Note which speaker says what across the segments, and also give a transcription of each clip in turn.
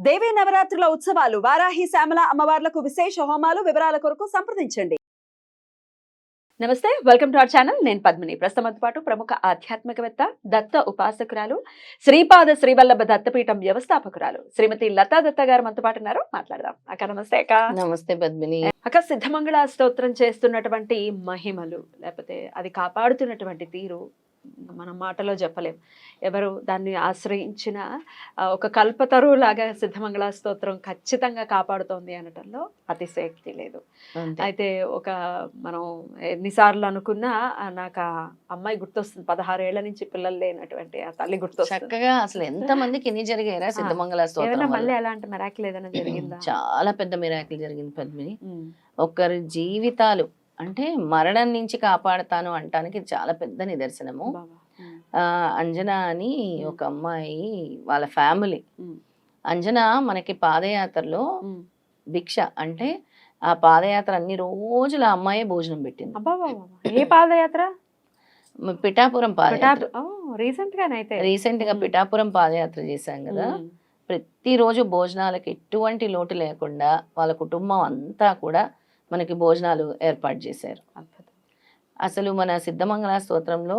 Speaker 1: దేవీ నవరాత్రుల ఉత్సవాలు వారాహి శ్యామల అమ్మవార్లకు విశేష హోమాలు వివరాల కొరకు సంప్రదించండి. నమస్తే వెల్కమ్ టు అవర్ ఛానల్. నేను పద్మిని. ప్రస్తుతంతో పాటు ప్రముఖ ఆధ్యాత్మికవేత్త దత్త ఉపాసకురాలు శ్రీపాద శ్రీవల్లభ దత్తపీఠం వ్యవస్థాపకురాలు శ్రీమతి లతా దత్త గారు మనతో పాటు ఉన్నారు. మాట్లాడదాం. అక్క నమస్తే అక్క.
Speaker 2: నమస్తే పద్మిని.
Speaker 1: అక్క సిద్ధమంగళ స్తోత్రం చేస్తున్నటువంటి మహిమలు లేకపోతే అది కాపాడుతున్నటువంటి తీరు మనం మాటలో చెప్పలేం ఎవరు దాన్ని ఆశ్రయించిన ఒక కల్పతరు లాగా సిద్ధమంగళ స్తోత్రం ఖచ్చితంగా కాపాడుతోంది అనటంలో అతిశయక్తి లేదు. అయితే ఒక మనం ఎన్నిసార్లు అనుకున్నా నాకు ఆ అమ్మాయి గుర్తొస్తుంది పదహారు ఏళ్ళ నుంచి పిల్లలు లేనటువంటి ఆ తల్లి గుర్తొస్తుంది
Speaker 2: చక్కగా అసలు ఎంత మందికి ఎన్ని జరిగారా సిద్ధమంగళ స్తోత్రం
Speaker 1: మళ్ళీ? అలాంటి మెరాకిల్ ఏదైనా జరిగిందా
Speaker 2: చాలా పెద్ద మిరాకిల్ జరిగింది పద్మిని. ఒకరి జీవితాలు అంటే మరణం నుంచి కాపాడతాను అంటానికి చాలా పెద్ద నిదర్శనము అంజన అని ఒక అమ్మాయి వాళ్ళ ఫ్యామిలీ. అంజన మనకి పాదయాత్రలో. భిక్ష అంటే ఆ పాదయాత్ర అన్ని రోజులు ఆ అమ్మాయే భోజనం పెట్టింది.
Speaker 1: ఏ పాదయాత్ర
Speaker 2: పిఠాపురం పాదయాత్ర
Speaker 1: రీసెంట్ గానైతే రీసెంట్గా.
Speaker 2: పిఠాపురం పాదయాత్ర చేశాం కదా. ప్రతిరోజు భోజనాలకు ఎటువంటి లోటు లేకుండా వాళ్ళ కుటుంబం అంతా కూడా మనకి భోజనాలు ఏర్పాటు చేశారు. అసలు మన సిద్ధమంగళ స్తోత్రంలో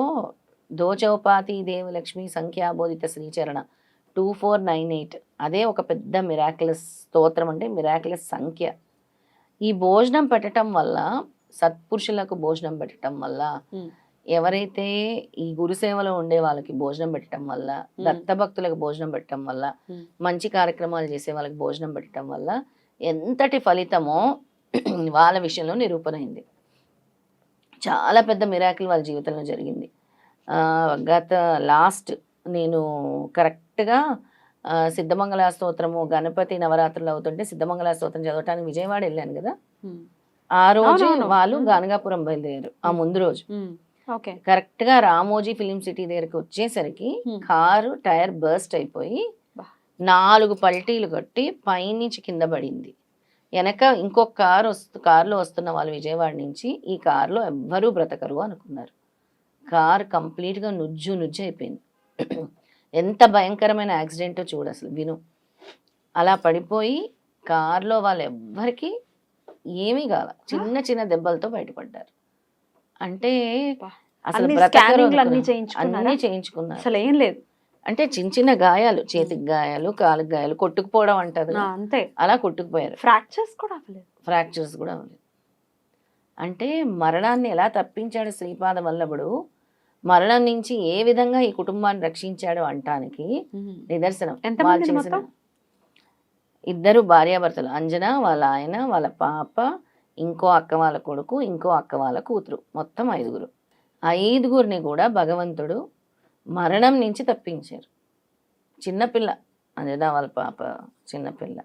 Speaker 2: దోచౌపాతి దేవి లక్ష్మి సంఖ్యాబోధిత శ్రీచరణ టూ ఫోర్ నైన్ ఎయిట్ అదే ఒక పెద్ద మిరాకులస్ స్తోత్రం అంటే మిరాకులస్ సంఖ్య ఈ భోజనం పెట్టడం వల్ల సత్పురుషులకు భోజనం పెట్టడం వల్ల. ఎవరైతే ఈ గురుసేవలో ఉండే వాళ్ళకి భోజనం పెట్టడం వల్ల. దత్తభక్తులకు భోజనం పెట్టడం వల్ల. మంచి కార్యక్రమాలు చేసే వాళ్ళకి భోజనం పెట్టడం వల్ల ఎంతటి ఫలితమో వాళ్ళ విషయంలో నిరూపణైంది చాలా పెద్ద మిరాకిల్ వాళ్ళ జీవితంలో జరిగింది గత లాస్ట్ నేను కరెక్ట్గా సిద్ధమంగళ స్తోత్రము గణపతి నవరాత్రులు అవుతుంటే సిద్ధమంగళ స్తోత్రం చదవటానికి విజయవాడ వెళ్ళాను కదా. ఆ రోజు. వాళ్ళు. గానగాపురం బయలుదేరారు ఆ ముందు రోజు కరెక్ట్గా రామోజీ ఫిలిం సిటీ దగ్గరికి వచ్చేసరికి. కారు టైర్ బర్స్ట్ అయిపోయి. నాలుగు పల్టీలు కొట్టి పైనుంచి కింద పడింది వెనక ఇంకొక కారు వస్తు కారులో వస్తున్న వాళ్ళు విజయవాడ నుంచి ఈ కారులో ఎవ్వరూ బ్రతకరు అనుకున్నారు. కారు కంప్లీట్గా నుజ్జు నుజ్జు అయిపోయింది. ఎంత భయంకరమైన యాక్సిడెంటో చూడు అసలు విను. అలా పడిపోయి కారులో వాళ్ళు ఎవ్వరికి ఏమీ కాల చిన్న చిన్న దెబ్బలతో బయటపడ్డారు. అంటే. అసలు?
Speaker 1: అన్ని చేయించుకున్నారు. అసలు ఏం లేదు.
Speaker 2: అంటే చిన్న చిన్న గాయాలు చేతికి గాయాలు కాలుకి గాయాలు కొట్టుకుపోవడం అంటారు
Speaker 1: అంతే.
Speaker 2: అలా కొట్టుకుపోయారు.
Speaker 1: ఫ్రాక్చర్స్ కూడా అవ్వలేదు.
Speaker 2: ఫ్రాక్చర్స్ కూడా అవ్వలేదు. అంటే మరణాన్ని ఎలా తప్పించాడు శ్రీపాద వల్లభుడు? మరణం నుంచి ఏ విధంగా ఈ కుటుంబాన్ని రక్షించాడు అంటానికి నిదర్శనం. చేసిన? ఇద్దరు భార్యాభర్తలు అంజన వాళ్ళ ఆయన వాళ్ళ పాప ఇంకో అక్క వాళ్ళ కొడుకు ఇంకో అక్క వాళ్ళ కూతురు. మొత్తం ఐదుగురు. ఐదుగురిని కూడా భగవంతుడు మరణం నుంచి తప్పించారు. చిన్నపిల్ల అంజన వాళ్ళ పాప చిన్నపిల్ల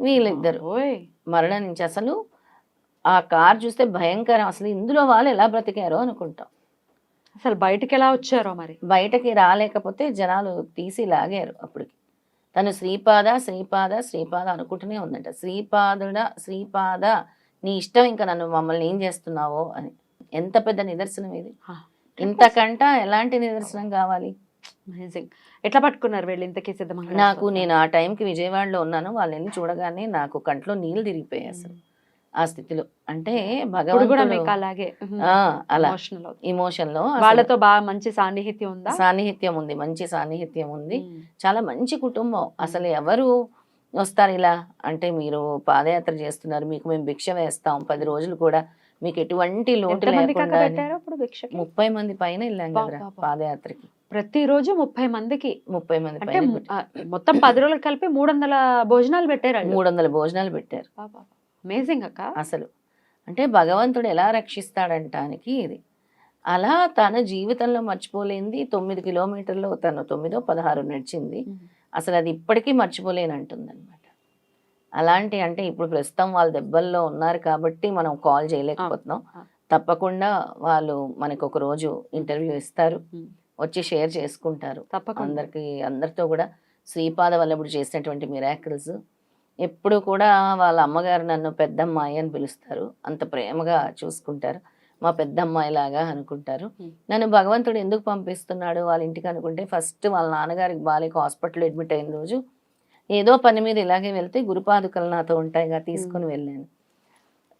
Speaker 2: వీళ్ళిద్దరు
Speaker 1: ఓయ్
Speaker 2: మరణం నుంచి అసలు ఆ కార్ చూస్తే భయంకరం. అసలు ఇందులో వాళ్ళు ఎలా బ్రతికారో అనుకుంటాం.
Speaker 1: అసలు బయటికి ఎలా వచ్చారో మరి?
Speaker 2: బయటకి రాలేకపోతే జనాలు తీసి లాగారు అప్పటికి. తను శ్రీపాద శ్రీపాద శ్రీపాద అనుకుంటూనే ఉందంట. శ్రీపాదుడ శ్రీపాద నీ ఇష్టం ఇంకా నన్ను మమ్మల్ని ఏం చేస్తున్నావో అని. ఎంత పెద్ద నిదర్శనం ఇది. ఇంతకంట ఎలాంటి నిదర్శనం కావాలి?
Speaker 1: అమేజింగ్ ఎట్లా పట్టుకున్నారు వీళ్ళు ఇంతకీ సిద్ధమంగళ
Speaker 2: నాకు? నేను ఆ టైంకి విజయవాడలో ఉన్నాను. వాళ్ళని చూడగానే నాకు కంట్లో నీళ్ళు తిరిగిపోయాయి అసలు. ఆ స్థితిలో. అంటే భగవంతుడు
Speaker 1: అలాగే.
Speaker 2: అలా. ఇమోషన్లో
Speaker 1: వాళ్ళతో బాగా మంచి సాన్నిహిత్యం ఉందా?
Speaker 2: సాన్నిహిత్యం ఉంది. మంచి సాన్నిహిత్యం ఉంది. చాలా మంచి కుటుంబం. అసలు ఎవరు వస్తారు ఇలా? అంటే మీరు పాదయాత్ర చేస్తున్నారు. మీకు మేము భిక్ష వేస్తాం. పది రోజులు కూడా మీకు ఎటువంటి లోటు లేకుండా ముప్పై మంది పైన వెళ్ళాం కదా. పాదయాత్రకి.
Speaker 1: ప్రతిరోజు ముప్పై మందికి?
Speaker 2: ముప్పై మంది
Speaker 1: అంటే మొత్తం పది రోజులు కలిపి మూడు వందల భోజనాలు పెట్టారు.
Speaker 2: మూడు వందల భోజనాలు పెట్టారు.
Speaker 1: అమేజింగ్ అక్క.
Speaker 2: అసలు. అంటే భగవంతుడు ఎలా రక్షిస్తాడంటానికి ఇది. అలా తన జీవితంలో మర్చిపోలేంది తొమ్మిది కిలోమీటర్లు తను తొమ్మిదో పదహారు నడిచింది. అసలు అది ఇప్పటికీ మర్చిపోలేనంటుంది అనమాట అలాంటి అంటే ఇప్పుడు ప్రస్తుతం వాళ్ళు దెబ్బల్లో ఉన్నారు కాబట్టి మనం కాల్ చేయలేకపోతున్నాం. తప్పకుండా వాళ్ళు మనకు ఒక రోజు ఇంటర్వ్యూ ఇస్తారు. వచ్చి షేర్ చేసుకుంటారు.
Speaker 1: తప్పకుండా.
Speaker 2: అందరికి అందరితో కూడా శ్రీపాద వల్లభుడు చేసినటువంటి మిరాకిల్స్. ఎప్పుడు కూడా వాళ్ళ అమ్మగారు నన్ను పెద్దమ్మాయి అని పిలుస్తారు. అంత ప్రేమగా చూసుకుంటారు. మా పెద్దమ్మాయి లాగా అనుకుంటారు. నన్ను భగవంతుడు ఎందుకు పంపిస్తున్నాడు? వాళ్ళ ఇంటికి అనుకుంటే ఫస్ట్ వాళ్ళ నాన్నగారికి బాలేక హాస్పిటల్ అడ్మిట్ అయిన రోజు ఏదో పని మీద ఇలాగే వెళ్తే గురుపాదుకలు నాతో ఉంటాయిగా తీసుకొని వెళ్ళాను.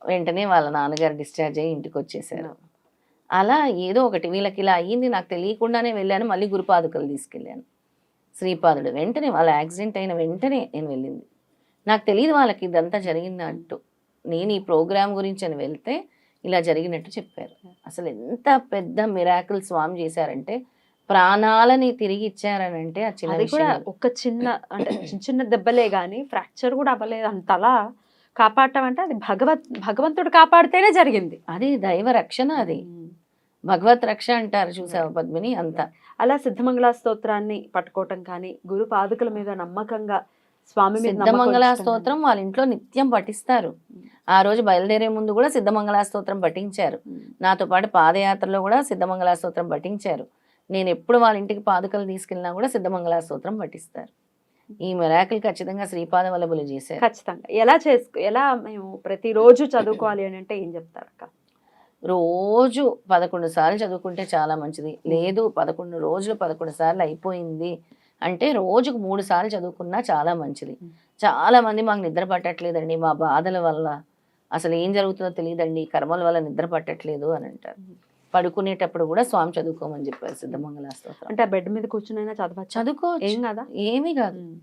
Speaker 2: వెంటనే వాళ్ళ నాన్నగారు డిశ్చార్జ్ అయ్యి ఇంటికి వచ్చేసారు. అలా ఏదో ఒకటి వీళ్ళకి ఇలా అయ్యింది నాకు తెలియకుండానే వెళ్ళాను మళ్ళీ గురుపాదుకలు తీసుకెళ్ళాను. శ్రీపాదుడు వెంటనే వాళ్ళ యాక్సిడెంట్ అయిన వెంటనే నేను వెళ్ళింది. నాకు తెలియదు వాళ్ళకి ఇదంతా జరిగినట్టు నేను ఈ ప్రోగ్రామ్ గురించి అని వెళ్తే ఇలా జరిగినట్టు చెప్పారు. అసలు ఎంత పెద్ద మిరాకిల్ స్వామి చేశారంటే ప్రాణాలని తిరిగి ఇచ్చారని అంటే ఆ చిన్న
Speaker 1: అది కూడా. ఒక చిన్న అంటే చిన్న చిన్న దెబ్బలే గాని ఫ్రాక్చర్ కూడా అవ్వలేదు అంతలా కాపాడటం అంటే అది భగవత్ భగవంతుడు కాపాడితేనే జరిగింది.
Speaker 2: అది దైవ రక్షణ అది. భగవత్ రక్ష అంటారు చూసావా పద్మిని అంత.
Speaker 1: అలా సిద్ధమంగళ స్తోత్రాన్ని పట్టుకోవటం కానీ గురు పాదుకల మీద నమ్మకంగా స్వామి
Speaker 2: సిద్ధమంగళ స్తోత్రం వాళ్ళ ఇంట్లో నిత్యం పఠిస్తారు. ఆ రోజు బయలుదేరే ముందు కూడా సిద్ధమంగళ స్తోత్రం పఠించారు. నాతో పాటు పాదయాత్రలో కూడా సిద్ధమంగళ స్తోత్రం పఠించారు. నేను ఎప్పుడు వాళ్ళ ఇంటికి పాదుకలు తీసుకెళ్ళినా కూడా సిద్ధమంగళ స్తోత్రం పఠిస్తారు. ఈ మెరాకిల్ ఖచ్చితంగా శ్రీపాద వల్లభులు చేశారు.
Speaker 1: ఖచ్చితంగా. ఎలా చేసుకో ఎలా మేము ప్రతిరోజు చదువుకోవాలి అని అంటే ఏం చెప్తారు అక్క?
Speaker 2: రోజు పదకొండు సార్లు చదువుకుంటే చాలా మంచిది. లేదు పదకొండు రోజులు పదకొండు సార్లు అయిపోయింది అంటే రోజుకు మూడు సార్లు చదువుకున్నా చాలా మంచిది.
Speaker 1: Mm.
Speaker 2: చాలా మంది మాకు నిద్ర పట్టట్లేదండి మా బాధల వల్ల. అసలు ఏం జరుగుతుందో తెలియదండి. కర్మల వల్ల నిద్ర పట్టట్లేదు అని అంటారు. పడుకునేటప్పుడు కూడా స్వామి చదువుకోమని చెప్పారు సిద్ధమంగళ స్తోత్రం.
Speaker 1: అంటే బెడ్ మీద కూర్చునైనా చదవచ్చు?
Speaker 2: చదువుకోవచ్చు.
Speaker 1: ఏం కదా?
Speaker 2: ఏమీ కాదు.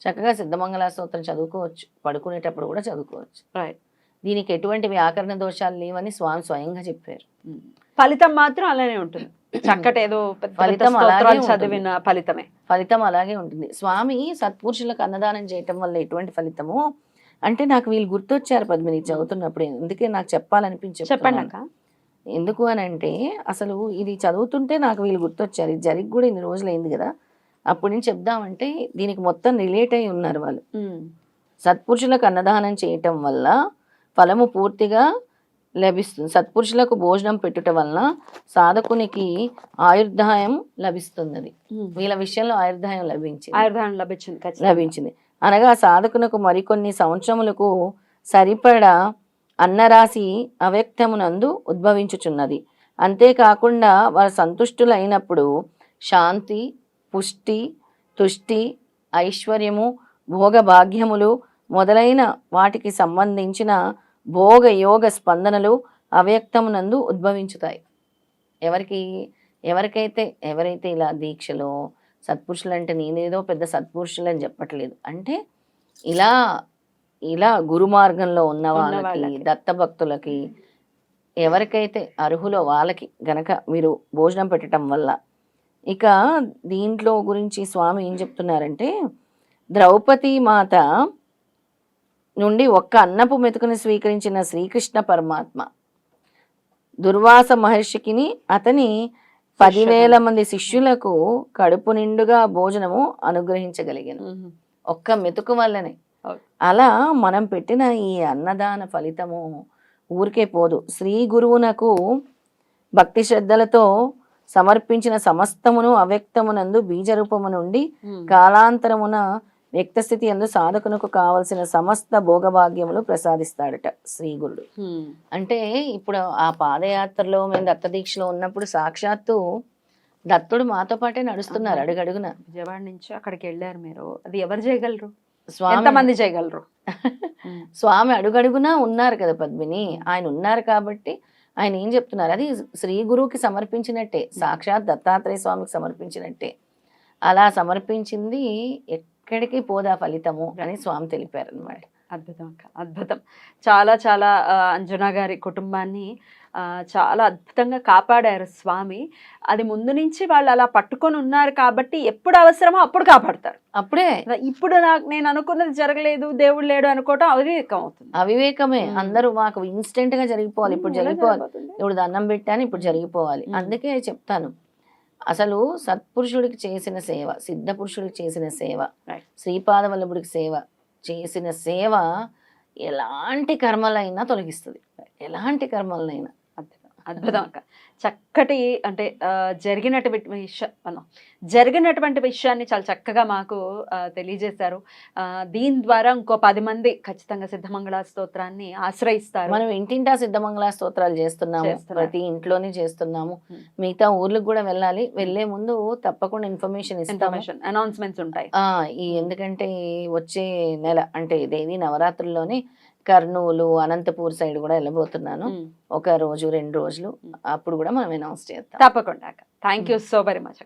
Speaker 2: చక్కగా సిద్ధమంగళ స్తోత్రం చదువుకోవచ్చు. పడుకునేటప్పుడు కూడా చదువుకోవచ్చు.
Speaker 1: రైట్
Speaker 2: దీనికి ఎటువంటి వ్యాకరణ దోషాలు లేవని స్వామి స్వయంగా చెప్పారు.
Speaker 1: ఫలితం మాత్రం అలానే ఉంటుంది. చక్కటి ఏదో
Speaker 2: ఫలితం.
Speaker 1: చదివిన ఫలితమే.
Speaker 2: ఫలితం అలాగే ఉంటుంది. స్వామి సత్పురుషులకు అన్నదానం చేయటం వల్ల ఎటువంటి ఫలితము? అంటే నాకు వీళ్ళు గుర్తొచ్చారు పద్మిని చదువుతున్నప్పుడు. అందుకే నాకు చెప్పాలనిపించి
Speaker 1: చెప్పండి
Speaker 2: ఎందుకు అని అంటే అసలు ఇది చదువుతుంటే నాకు వీళ్ళు గుర్తొచ్చారు. ఇది జరిగి కూడా ఇన్ని రోజులు అయింది కదా. అప్పటి నుంచి చెప్దామంటే దీనికి మొత్తం రిలేట్ అయి ఉన్నారు వాళ్ళు. సత్పురుషులకు అన్నదానం చేయటం వల్ల ఫలము పూర్తిగా లభిస్తుంది. సత్పురుషులకు భోజనం పెట్టుట వలన సాధకునికి ఆయుర్దాయం లభిస్తున్నది.
Speaker 1: ఉమ్.
Speaker 2: వీళ్ళ విషయంలో ఆయుర్దాయం లభించింది.
Speaker 1: ఆయుర్దాయం లభించింది
Speaker 2: లభించింది. అనగా సాధకునకు మరికొన్ని సంవత్సరములకు సరిపడా అన్నరాశి అవ్యక్తమునందు ఉద్భవించుచున్నది. అంతేకాకుండా వారు సంతుష్టులైనప్పుడు శాంతి పుష్టి తుష్టి ఐశ్వర్యము భోగభాగ్యములు మొదలైన వాటికి సంబంధించిన భోగ యోగ స్పందనలు అవ్యక్తమునందు ఉద్భవించుతాయి. ఎవరికి ఎవరికైతే ఎవరైతే ఇలా దీక్షలో సత్పురుషులు అంటే నేనేదో పెద్ద సత్పురుషులు అని చెప్పట్లేదు. అంటే ఇలా ఇలా గురు మార్గంలో ఉన్న వాళ్ళకి. దత్తభక్తులకి ఎవరికైతే అర్హులో వాళ్ళకి గనక మీరు భోజనం పెట్టడం వల్ల ఇక దీంట్లో గురించి స్వామి ఏం చెప్తున్నారంటే ద్రౌపది మాత నుండి ఒక్క అన్నపు మెతుకుని స్వీకరించిన శ్రీకృష్ణ పరమాత్మ దుర్వాస మహర్షికిని అతని పదివేల మంది శిష్యులకు కడుపు నిండుగా భోజనము అనుగ్రహించగలిగాను. ఒక్క మెతుకు వల్లనే. అలా మనం పెట్టిన ఈ అన్నదాన ఫలితము ఊరికే పోదు శ్రీ గురువునకు భక్తి శ్రద్ధలతో సమర్పించిన సమస్తమును అవ్యక్తమునందు బీజరూపము నుండి. కాలాంతరమున వ్యక్తస్థితి ఎందు సాధకునకు కావలసిన సమస్త భోగభాగ్యములు ప్రసాదిస్తాడట శ్రీ గురుడు
Speaker 1: ఉమ్.
Speaker 2: అంటే ఇప్పుడు ఆ పాదయాత్రలో మేము దత్త దీక్షలో ఉన్నప్పుడు సాక్షాత్తు దత్తుడు మాతో పాటే నడుస్తున్నారు. అడుగడుగున
Speaker 1: విజయవాడ నుంచి అక్కడికి వెళ్ళారు మీరు అది ఎవరు చేయగలరు ఎంతమంది చేయగలరు.
Speaker 2: స్వామి అడుగడుగునా ఉన్నారు కదా పద్మిని. ఆయన ఉన్నారు కాబట్టి ఆయన ఏం చెప్తున్నారు? అది శ్రీ గురువుకి సమర్పించినట్టే సాక్షాత్ దత్తాత్రేయ స్వామికి సమర్పించినట్టే. అలా సమర్పించింది ఎక్కడికి పోదా ఫలితము అని స్వామి తెలిపారు అనమాట
Speaker 1: అద్భుతం అద్భుతం. చాలా చాలా అంజనా గారి కుటుంబాన్ని చాలా అద్భుతంగా కాపాడారు స్వామి. అది ముందు నుంచి వాళ్ళు అలా పట్టుకొని ఉన్నారు కాబట్టి ఎప్పుడు అవసరమో అప్పుడు కాపాడతారు.
Speaker 2: అప్పుడే.
Speaker 1: ఇప్పుడు నాకు నేను అనుకున్నది జరగలేదు దేవుడు లేడు అనుకోవటం అవివేకం అవుతుంది.
Speaker 2: అవివేకమే. అందరూ మాకు ఇన్స్టెంట్గా జరిగిపోవాలి. ఇప్పుడు జరిగిపోవాలి? ఇప్పుడు దండం పెట్టాను ఇప్పుడు జరిగిపోవాలి. అందుకే చెప్తాను. అసలు సత్పురుషుడికి చేసిన సేవ సిద్ధ పురుషుడికి చేసిన సేవ
Speaker 1: Right.
Speaker 2: శ్రీపాద వల్లభుడికి సేవ చేసిన సేవ ఎలాంటి కర్మలైనా తొలగిస్తుంది. ఎలాంటి కర్మలనైనా.
Speaker 1: అద్భుతం అక్క. చక్కటి అంటే జరిగినటువంటి విషయం జరిగినటువంటి విషయాన్ని చాలా చక్కగా మాకు తెలియజేశారు. ఆ, దీని ద్వారా ఇంకో పది మంది ఖచ్చితంగా సిద్ధమంగళ స్తోత్రాన్ని ఆశ్రయిస్తారు.
Speaker 2: మనం ఇంటింటా సిద్ధమంగళ స్తోత్రాలు చేస్తున్నాము. ప్రతి ఇంట్లోనే చేస్తున్నాము. మిగతా ఊర్లకు కూడా వెళ్ళాలి. వెళ్ళే ముందు తప్పకుండా ఇన్ఫర్మేషన్
Speaker 1: ఇన్ఫర్మేషన్ అనౌన్స్మెంట్స్ ఉంటాయి.
Speaker 2: ఆ ఈ ఎందుకంటే వచ్చే నెల అంటే దేవి నవరాత్రుల్లోనే కర్నూలు అనంతపూర్ సైడ్ కూడా వెళ్ళబోతున్నాను. ఒక రోజు రెండు రోజులు. అప్పుడు కూడా మనం అనౌన్స్ చేస్తాం
Speaker 1: తప్పకుండా thank you so very much